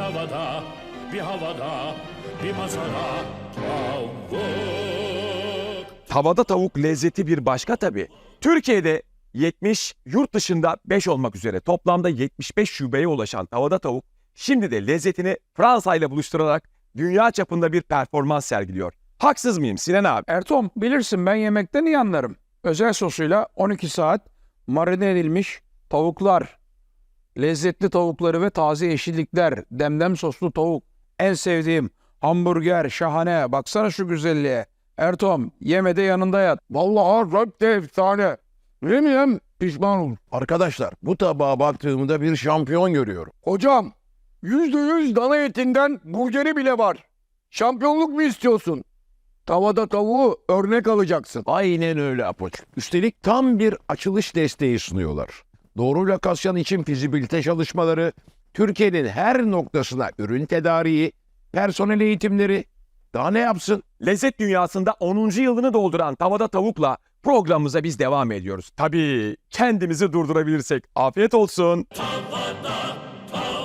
tavada, bir havada, bir masada tavuk. Tavada tavuk lezzeti bir başka tabii. Türkiye'de 70, yurt dışında 5 olmak üzere toplamda 75 şubeye ulaşan tavada tavuk şimdi de lezzetini Fransa ile buluşturarak dünya çapında bir performans sergiliyor. Haksız mıyım Sinan abi? Ertom bilirsin ben yemekten iyi anlarım. Özel sosuyla 12 saat marine edilmiş tavuklar, lezzetli tavukları ve taze yeşillikler, demlem soslu tavuk. En sevdiğim hamburger şahane. Baksana şu güzelliğe. Ertom yeme de yanında yat. Vallahi rap de efsane. Yemeyem pişman olur. Arkadaşlar bu tabağa baktığımda bir şampiyon görüyorum. Hocam yüzde yüz dana etinden burgeri bile var. Şampiyonluk mu istiyorsun? Tavada tavuğu örnek alacaksın. Aynen öyle Apoç. Üstelik tam bir açılış desteği sunuyorlar. Doğru lokasyon için fizibilite çalışmaları, Türkiye'nin her noktasına ürün tedariği, personel eğitimleri. Daha ne yapsın? Lezzet dünyasında 10. yılını dolduran tavada tavukla programımıza biz devam ediyoruz. Tabii kendimizi durdurabilirsek. Afiyet olsun. Tavada tavuk.